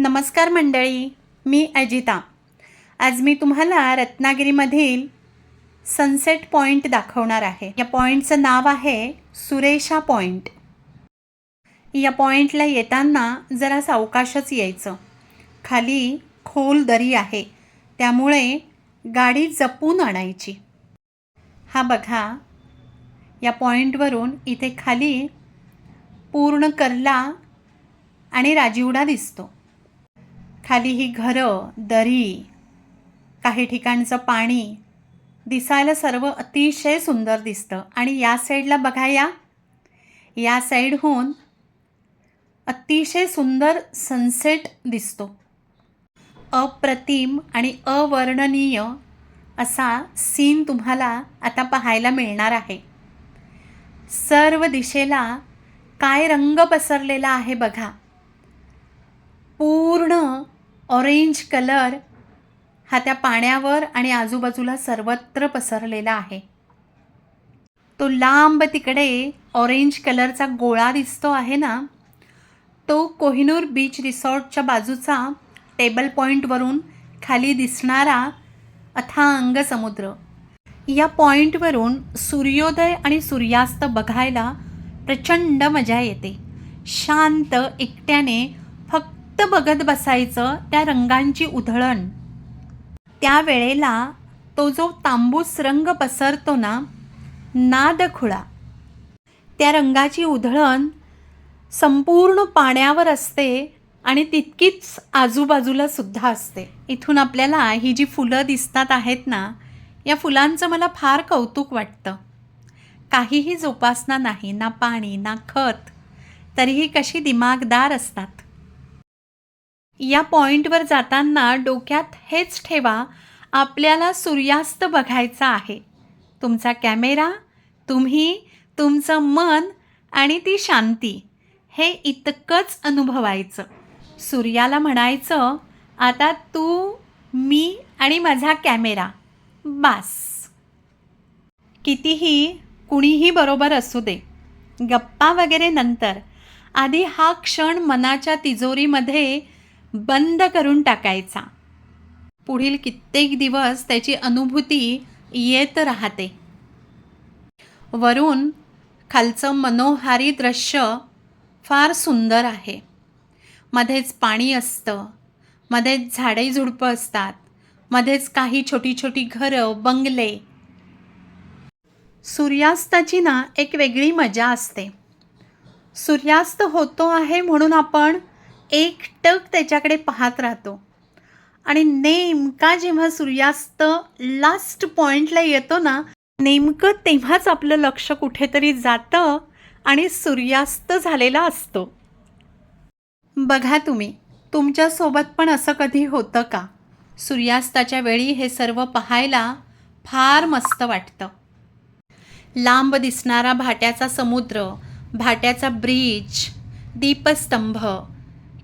नमस्कार मंडळी मी अजिता. आज मी तुम्हाला रत्नागिरीमधील सनसेट पॉईंट दाखवणार आहे. या पॉईंटचं नाव आहे सुरेशा पॉईंट या पॉईंटला येताना जरा सावकाशच यायचं. खाली खोल दरी आहे. त्यामुळे गाडी जपून आणायची. हा बघा या पॉईंटवरून इथे खाली पूर्ण कर्ला आणि राजीवडा दिसतो. खाली ही घरं दरी काही ठिकाणचं पाणी दिसायला सर्व अतिशय सुंदर दिसतं. आणि या साईडला बघा या. या साईडहून अतिशय सुंदर सनसेट दिसतो. अप्रतिम आणि अवर्णनीय असा सीन तुम्हाला आता पाहायला मिळणार आहे. सर्व दिशेला काय रंग पसरलेला आहे बघा. पूर्ण ऑरेंज कलर हा त्या पाण्यावर आणि आजूबाजूला सर्वत्र पसरलेला आहे. तो लांब तिकडे ऑरेंज कलरचा गोळा दिसतो आहे ना? तो कोहिनूर बीच रिसॉर्टच्या बाजूचा टेबल पॉईंटवरून खाली दिसणारा अथांग समुद्र. या पॉईंटवरून सूर्योदय आणि सूर्यास्त बघायला प्रचंड मजा येते. शांत एकट्याने फक्त बघत बसायचं त्या रंगांची उधळण. त्यावेळेला तो जो तांबूस रंग पसरतो ना नादखुळा. त्या रंगाची उधळण संपूर्ण पाण्यावर असते आणि तितकीच आजूबाजूला सुद्धा असते. इथून आपल्याला ही जी फुलं दिसतात आहेत ना या फुलांचं मला फार कौतुक वाटतं. काहीही जोपासना नाही ना पाणी ना खत तरीही कशी दिमागदार असतात. या पॉईंटवर जाताना डोक्यात हेच ठेवा आपल्याला सूर्यास्त बघायचा आहे. तुमचा कॅमेरा तुम्ही तुमचं मन आणि ती शांती हे इतकंच अनुभवायचं. सूर्याला म्हणायचं आता तू मी आणि माझा कॅमेरा. बास. कितीही कुणीही बरोबर असू दे. गप्पा वगैरे नंतर. आधी हा क्षण मनाच्या तिजोरीमध्ये बंद करून टाकायचा. पुढील कित्येक दिवस त्याची अनुभूती येत राहते. वरून खालचं मनोहारी दृश्य फार सुंदर आहे. मध्येच पाणी असतं मध्येच झाडे झुडपं असतात मध्येच काही छोटी छोटी घरं बंगले. सूर्यास्ताची ना एक वेगळी मजा असते. सूर्यास्त होतो आहे म्हणून आपण एकटक त्याच्याकडे पाहत राहतो. आणि नेमका जेव्हा सूर्यास्त लास्ट पॉईंटला येतो ना नेमकं तेव्हाच आपलं लक्ष कुठेतरी जातं आणि सूर्यास्त झालेला असतो. बघा तुम्ही तुमच्यासोबत पण असं कधी होतं का? सूर्यास्ताच्या वेळी हे सर्व पाहायला फार मस्त वाटतं. लांब दिसणारा भाट्याचा समुद्र भाट्याचा ब्रिज दीपस्तंभ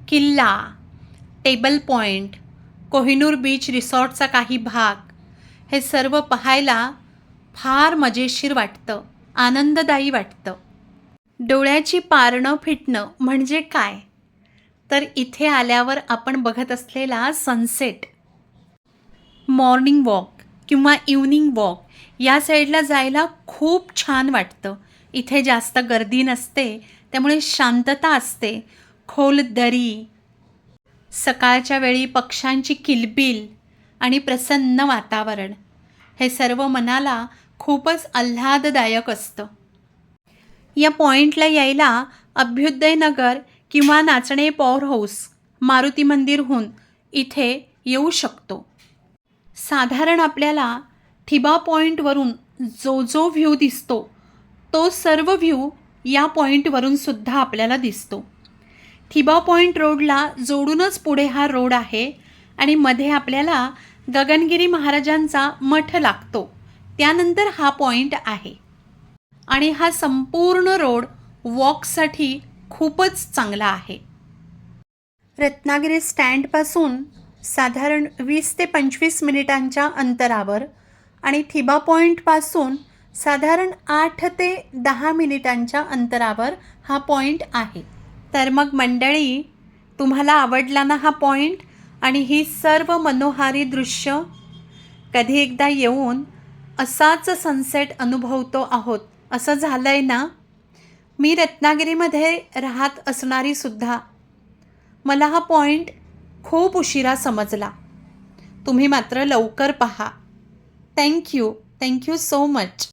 किल्ला टेबल पॉईंट कोहिनूर बीच रिसॉर्टचा काही भाग हे सर्व पाहायला फार मजेशीर वाटतं आनंददायी वाटतं. डोळ्याची पारणं फिटणं म्हणजे काय? तर इथे आल्यावर आपण बघत असलेला सनसेट मॉर्निंग वॉक किंवा इव्हनिंग वॉक या साईडला जायला खूप छान वाटतं. इथे जास्त गर्दी नसते त्यामुळे शांतता असते. खोल दरी सकाळच्या वेळी पक्ष्यांची किलबिल आणि प्रसन्न वातावरण हे सर्व मनाला खूपच आल्हाददायक असतं. या पॉईंटला यायला अभ्युदयनगर किंवा नाचणे पॉवर हाऊस मारुती मंदिरहून इथे येऊ शकतो. साधारण आपल्याला थिबा पॉईंटवरून जो जो व्ह्यू दिसतो तो सर्व व्ह्यू या पॉईंटवरून सुद्धा आपल्याला दिसतो. थिबा पॉईंट रोडला जोडूनच पुढे हा रोड आहे आणि मध्ये आपल्याला गगनगिरी महाराजांचा मठ लागतो. त्यानंतर हा पॉईंट आहे. आणि हा संपूर्ण रोड वॉकसाठी खूपच चांगला आहे. रत्नागिरी स्टँडपासून साधारण वीस ते पंचवीस मिनिटांच्या अंतरावर आणि थिबा पॉईंटपासून साधारण आठ ते दहा मिनिटांच्या अंतरावर हा पॉईंट आहे. तर मग मंडळी तुम्हाला आवडला ना हा पॉईंट आणि ही सर्व मनोहारी दृश्य? कधी एकदा येऊन असाच सनसेट अनुभवतो आहोत. असं झालं आहे ना? मी रत्नागिरीमध्ये राहत असणारी सुद्धा. मला हा पॉईंट खूप उशिरा समजला. तुम्ही मात्र लवकर पहा. Thank you thank you so much